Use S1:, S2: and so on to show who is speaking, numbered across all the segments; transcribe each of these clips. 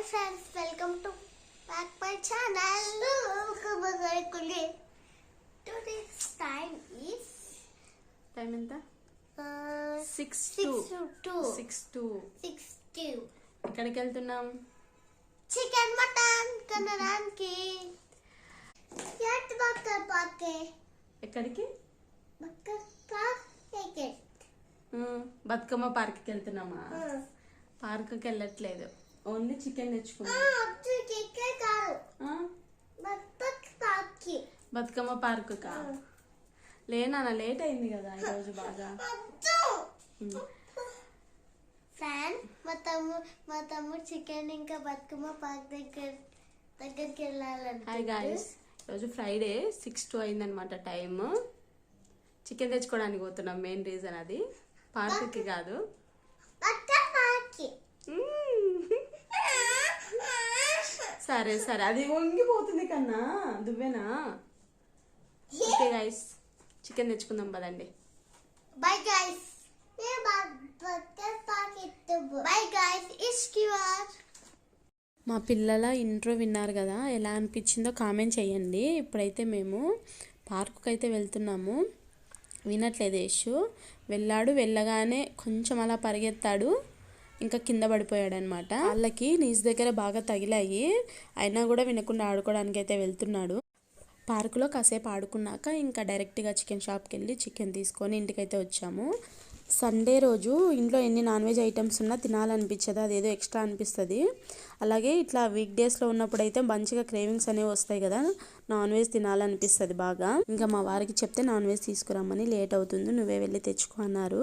S1: Hi friends welcome to back my channel today's time is
S2: time ఎంత? Six two six two
S1: six two
S2: ఎక్కడికి వెళ్తున్నాం?
S1: Chicken mutton కొనడానికి at Bakkar పార్కే
S2: ఎక్కడికి?
S1: Bakkar park
S2: Bathukamma పార్క్కి వెళ్తున్నామా? పార్క్కి వెళ్ళట్లేదు. ఓన్లీ చికెన్ తెచ్చుకున్నాం. బతుకమ్మ పార్క్ కా లేనా లేట్ అయింది కదా ఈరోజు బాగా.
S1: ఫ్రెండ్ మా తమ్ముడు మా తమ్ముడు చికెన్ ఇంకా బతుకమ్మ పార్క్ దగ్గర దగ్గరికి వెళ్ళాలంటే
S2: హాయ్ గాయస్ ఈరోజు ఫ్రైడే సిక్స్ టూ అయిందనమాట టైం చికెన్ తెచ్చుకోవడానికి పోతున్నాం మెయిన్ రీజన్ అది. పార్క్కి కాదు. సరే సరే. అది వంగిపోతుంది కన్నా. దువ్వేనా? ఓకే గైస్ చికెన్ తెచ్చుకుందాం పదండి.
S1: బై గైస్ బై గైస్ ఇస్ క్యూఆర్
S2: మా పిల్లల ఇంట్రో విన్నారు కదా ఎలా అనిపించిందో కామెంట్ చేయండి. ఇప్పుడైతే మేము పార్కుకి అయితే వెళ్తున్నాము. వినట్లేదు యశు వెళ్ళాడు వెళ్ళగానే కొంచెం అలా పరిగెత్తాడు. ఇంకా కింద పడిపోయాడనమాట. వాళ్ళకి నీస్ దగ్గర బాగా తగిలాయి. అయినా కూడా వినకుండా ఆడుకోవడానికి అయితే వెళ్తున్నాడు. పార్కులో కాసేపు ఆడుకున్నాక ఇంకా డైరెక్ట్గా చికెన్ షాప్కి వెళ్ళి చికెన్ తీసుకొని ఇంటికైతే వచ్చాము. సండే రోజు ఇంట్లో ఎన్ని నాన్ వెజ్ ఐటమ్స్ ఉన్నా తినాలనిపించదు. అదేదో ఎక్స్ట్రా అనిపిస్తుంది. అలాగే ఇట్లా వీక్ డేస్లో ఉన్నప్పుడు అయితే మంచిగా క్రేవింగ్స్ అనేవి వస్తాయి కదా నాన్ వెజ్ తినాలనిపిస్తుంది బాగా. ఇంకా మా వారికి చెప్తే నాన్ వెజ్ తీసుకురమ్మని లేట్ అవుతుంది. నువ్వే వెళ్ళి తెచ్చుకో అన్నారు.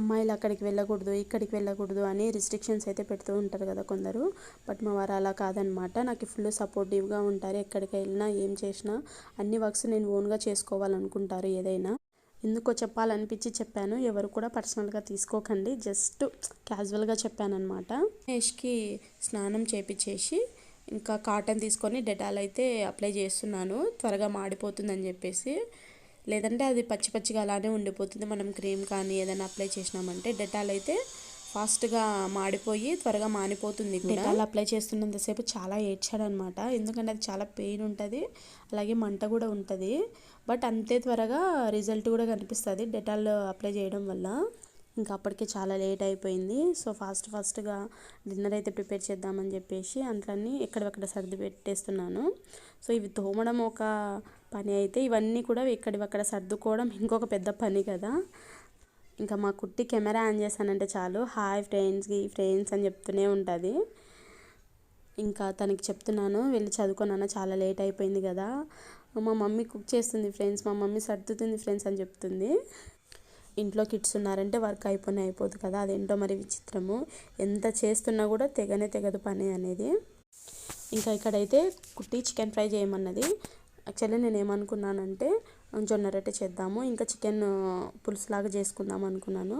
S2: అమ్మాయిలు అక్కడికి వెళ్ళకూడదు ఇక్కడికి వెళ్ళకూడదు అని రిస్ట్రిక్షన్స్ అయితే పెడుతూ ఉంటారు కదా కొందరు. బట్ మా వారు అలా కాదనమాట. నాకు ఫుల్ సపోర్టివ్గా ఉంటారు. ఎక్కడికి వెళ్ళినా ఏం చేసినా అన్ని వర్క్స్ నేను ఓన్గా చేసుకోవాలనుకుంటారు ఏదైనా. ఎందుకో చెప్పాలనిపించి చెప్పాను. ఎవరు కూడా పర్సనల్గా తీసుకోకండి. జస్ట్ క్యాజువల్గా చెప్పానమాట మహేష్కి స్నానం చేపించేసి ఇంకా కాటన్ తీసుకొని డెటాల్ అయితే అప్లై చేస్తున్నాను. త్వరగా మాడిపోతుందని చెప్పేసి. లేదంటే అది పచ్చి పచ్చిగా అలానే ఉండిపోతుంది. మనం క్రీమ్ కానీ ఏదైనా అప్లై చేసినామంటే డెటాల్ అయితే ఫాస్ట్గా మాడిపోయి త్వరగా మానిపోతుంది డెటాల్ అప్లై చేస్తున్నంతసేపు చాలా ఏడ్చాడనమాట. ఎందుకంటే అది చాలా పెయిన్ ఉంటుంది. అలాగే మంట కూడా ఉంటుంది. బట్ అంతే త్వరగా రిజల్ట్ కూడా కనిపిస్తుంది డెటాల్ అప్లై చేయడం వల్ల. ఇంకా అప్పటికే చాలా లేట్ అయిపోయింది. సో ఫాస్ట్ ఫాస్ట్గా డిన్నర్ అయితే ప్రిపేర్ చేద్దామని చెప్పేసి అంట్లన్నీ ఎక్కడెక్కడ సర్ది పెట్టేస్తున్నాను. సో ఇవి తోమడం ఒక పని అయితే ఇవన్నీ కూడా ఎక్కడివక్కడ సర్దుకోవడం ఇంకొక పెద్ద పని కదా. ఇంకా మా కుట్టి కెమెరా ఆన్ చేశానంటే చాలు. హాయ్ ఫ్రెండ్స్కి ఫ్రెండ్స్ అని చెప్తూనే ఉంటుంది. ఇంకా తనకి చెప్తున్నాను వెళ్ళి చదువుకున్నాను చాలా లేట్ అయిపోయింది కదా. మా మమ్మీ కుక్ చేస్తుంది ఫ్రెండ్స్ మా మమ్మీ సర్దుతుంది ఫ్రెండ్స్ అని చెప్తుంది. ఇంట్లో కిడ్స్ ఉన్నారంటే వర్క్ అయిపోయినా అయిపోదు కదా అదేంటో మరి విచిత్రము. ఎంత చేస్తున్నా కూడా తెగనే తెగదు పని అనేది. ఇంకా ఇక్కడైతే కుట్టి చికెన్ ఫ్రై చేయమన్నది. యాక్చువల్లీ నేను ఏమనుకున్నానంటే జొన్న రొట్టె చేద్దాము. ఇంకా చికెన్ పులుసులాగా చేసుకుందాం అనుకున్నాను.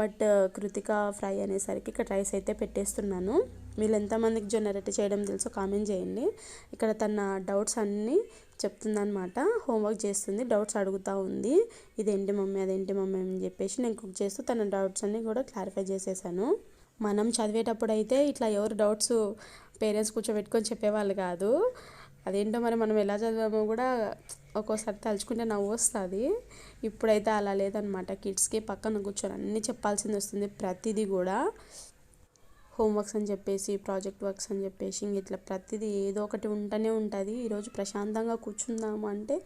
S2: బట్ కృతిక ఫ్రై అనేసరికి ఇక్కడ రైస్ అయితే పెట్టేస్తున్నాను. మీరు ఎంతమందికి జొన్న రొట్టె చేయడం తెలుసో కామెంట్ చేయండి. ఇక్కడ తన డౌట్స్ అన్నీ చెప్తుందనమాట హోంవర్క్ చేస్తుంది డౌట్స్ అడుగుతూ ఉంది. ఇదేంటి మమ్మీ అదేంటి మమ్మీ అని చెప్పేసి నేను కుక్ చేస్తూ తన డౌట్స్ అన్నీ కూడా క్లారిఫై చేసేసాను. మనం చదివేటప్పుడు అయితే ఇట్లా ఎవరు డౌట్స్ పేరెంట్స్ కూర్చోబెట్టుకొని చెప్పేవాళ్ళు కాదు. అదేంటో మరి మనం ఎలా చదివామో కూడా ఒక్కోసారి తలుచుకుంటే నవ్వు వస్తుంది. ఇప్పుడైతే అలా లేదనమాట. కిడ్స్కి పక్కన కూర్చొని అన్నీ చెప్పాల్సింది వస్తుంది. ప్రతిదీ కూడా హోంవర్క్స్ అని చెప్పేసి ప్రాజెక్ట్ వర్క్స్ అని చెప్పేసి ఇట్లా ప్రతిదీ ఏదో ఒకటి ఉంటూనే ఉంటుంది. ఈరోజు ప్రశాంతంగా కూర్చుందాము అంటే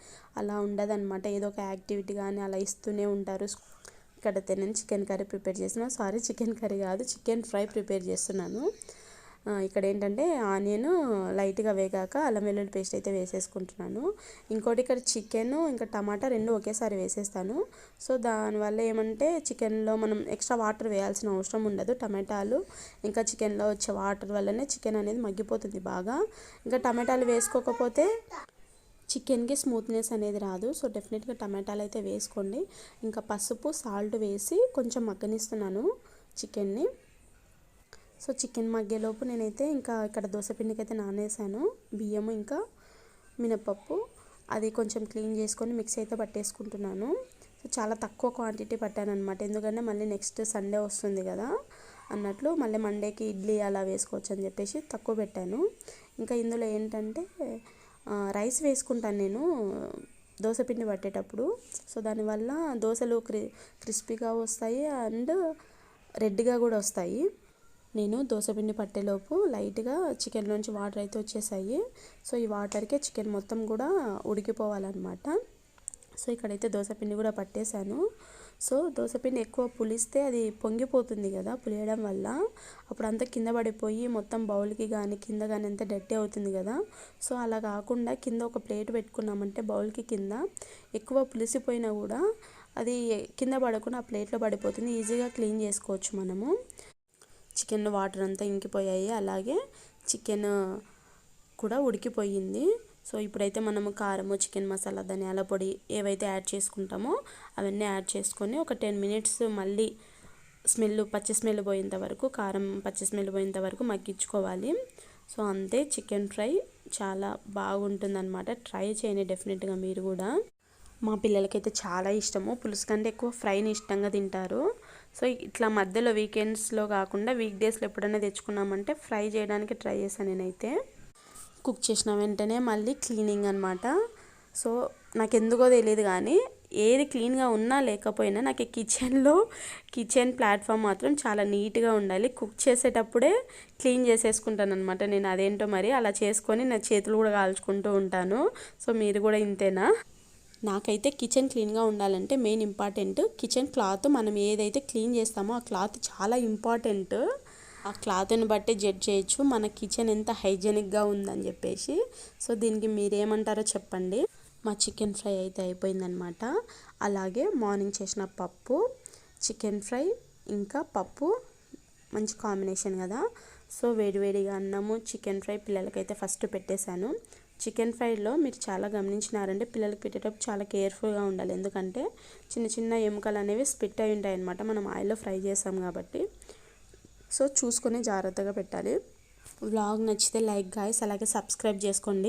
S2: అలా ఉండదు అనమాట ఏదో ఒక యాక్టివిటీ కానీ అలా ఇస్తూనే ఉంటారు. ఇక్కడ నేను చికెన్ కర్రీ ప్రిపేర్ చేస్తున్నాను సారీ చికెన్ కర్రీ కాదు చికెన్ ఫ్రై ప్రిపేర్ చేస్తున్నాను. ఇక్కడ ఏంటంటే ఆనియన్ లైట్గా వేగాక అల్లం వెల్లుల్లి పేస్ట్ అయితే వేసేసుకుంటున్నాను. ఇంకోటి ఇక్కడ చికెన్ ఇంకా టమాటా రెండు ఒకేసారి వేసేస్తాను. సో దానివల్ల ఏమంటే చికెన్లో మనం ఎక్స్ట్రా వాటర్ వేయాల్సిన అవసరం ఉండదు టమాటాలు. ఇంకా చికెన్లో వచ్చే వాటర్ వల్లనే చికెన్ అనేది మగ్గిపోతుంది బాగా. ఇంకా టమాటాలు వేసుకోకపోతే చికెన్కి స్మూత్నెస్ అనేది రాదు. సో డెఫినెట్గా టమాటాలు అయితే వేసుకోండి. ఇంకా పసుపు సాల్ట్ వేసి కొంచెం మగ్గనిస్తున్నాను చికెన్ని. సో చికెన్ మగ్గేలోపు నేనైతే ఇంకా ఇక్కడ దోశపిండికి అయితే నానేసాను బియ్యము ఇంకా మినపప్పు అది కొంచెం క్లీన్ చేసుకొని మిక్స్ అయితే పట్టేసుకుంటున్నాను. సో చాలా తక్కువ క్వాంటిటీ పట్టాను అనమాట ఎందుకంటే మళ్ళీ నెక్స్ట్ సండే వస్తుంది కదా అన్నట్లు మళ్ళీ మండేకి ఇడ్లీ అలా వేసుకోవచ్చు అని చెప్పేసి తక్కువ పెట్టాను. ఇంకా ఇందులో ఏంటంటే రైస్ వేసుకుంటాను నేను దోశ పిండి పట్టేటప్పుడు. సో దానివల్ల దోశలు క్రి క్రిస్పీగా వస్తాయి అండ్ రెడ్గా కూడా వస్తాయి. నేను దోశపిండి పట్టేలోపు లైట్గా చికెన్లోంచి వాటర్ అయితే వచ్చేసాయి. సో ఈ వాటర్కే చికెన్ మొత్తం కూడా ఉడికిపోవాలన్నమాట. సో ఇక్కడైతే దోశపిండి కూడా పట్టేశాను. సో దోశపిండి ఎక్కువ పులిస్తే అది పొంగిపోతుంది కదా పులియడం వల్ల. అప్పుడు అంతా కింద పడిపోయి మొత్తం బౌల్కి కానీ కింద కానీ అంతా డట్టి అవుతుంది కదా. సో అలా కాకుండా కింద ఒక ప్లేట్ పెట్టుకున్నామంటే బౌల్కి కింద ఎక్కువ పులిసిపోయినా కూడా అది కింద పడకుండా ఆ ప్లేట్లో పడిపోతుంది. ఈజీగా క్లీన్ చేసుకోవచ్చు మనము. చికెన్ వాటర్ అంతా ఇంకిపోయాయి. అలాగే చికెన్ కూడా ఉడికిపోయింది. సో ఇప్పుడైతే మనము కారము చికెన్ మసాలా ధనియాల పొడి ఏవైతే యాడ్ చేసుకుంటామో అవన్నీ యాడ్ చేసుకొని ఒక టెన్ మినిట్స్ మళ్ళీ స్మెల్ పచ్చి స్మెల్ పోయేంత వరకు కారం పచ్చి స్మెల్ పోయేంత వరకు మగ్గించుకోవాలి. సో అంతే చికెన్ ఫ్రై చాలా బాగుంటుందన్నమాట. ట్రై చేయండి డెఫినెట్గా మీరు కూడా. మా పిల్లలకైతే చాలా ఇష్టము. పులుసు కంటే ఎక్కువ ఫ్రైని ఇష్టంగా తింటారు. సో ఇట్లా మధ్యలో వీకెండ్స్లో కాకుండా వీక్ డేస్లో ఎప్పుడైనా తెచ్చుకున్నామంటే ఫ్రై చేయడానికి ట్రై చేశాను నేనైతే. కుక్ చేసిన వెంటనే మళ్ళీ క్లీనింగ్ అనమాట సో నాకు ఎందుకో తెలియదు కానీ ఏది క్లీన్గా ఉన్నా లేకపోయినా నాకు ఈ కిచెన్లో కిచెన్ ప్లాట్ఫామ్ మాత్రం చాలా నీట్గా ఉండాలి. కుక్ చేసేటప్పుడే క్లీన్ చేసేసుకుంటాను అనమాట నేను అదేంటో మరి అలా చేసుకొని నా చేతులు కూడా కాల్చుకుంటూ ఉంటాను. సో మీరు కూడా ఇంతేనా? నాకైతే కిచెన్ క్లీన్గా ఉండాలంటే మెయిన్ ఇంపార్టెంట్. కిచెన్ క్లాత్ మనం ఏదైతే క్లీన్ చేస్తామో ఆ క్లాత్ చాలా ఇంపార్టెంట్. ఆ క్లాత్ని బట్టి జడ్జ్ చేయొచ్చు. మన కిచెన్ ఎంత హైజెనిక్గా ఉందని చెప్పేసి. సో దీనికి మీరేమంటారో చెప్పండి. మా చికెన్ ఫ్రై అయితే అయిపోయిందనమాట అలాగే మార్నింగ్ చేసిన పప్పు చికెన్ ఫ్రై ఇంకా పప్పు. మంచి కాంబినేషన్ కదా. సో వేడివేడిగా అన్నము చికెన్ ఫ్రై పిల్లలకైతే ఫస్ట్ పెట్టేశాను. చికెన్ ఫ్రైలో మీరు చాలా గమనించినారంటే పిల్లలకి పెట్టేటప్పుడు చాలా కేర్ఫుల్గా ఉండాలి. ఎందుకంటే చిన్న చిన్న ఎముకలు అనేవి స్పిట్ అయి ఉంటాయి అన్నమాట. మనం ఆయిల్లో ఫ్రై చేసాం కాబట్టి. సో చూసుకొని జాగ్రత్తగా పెట్టాలి. వ్లాగ్ నచ్చితే లైక్ గాయస్ అలాగే సబ్స్క్రైబ్ చేసుకోండి.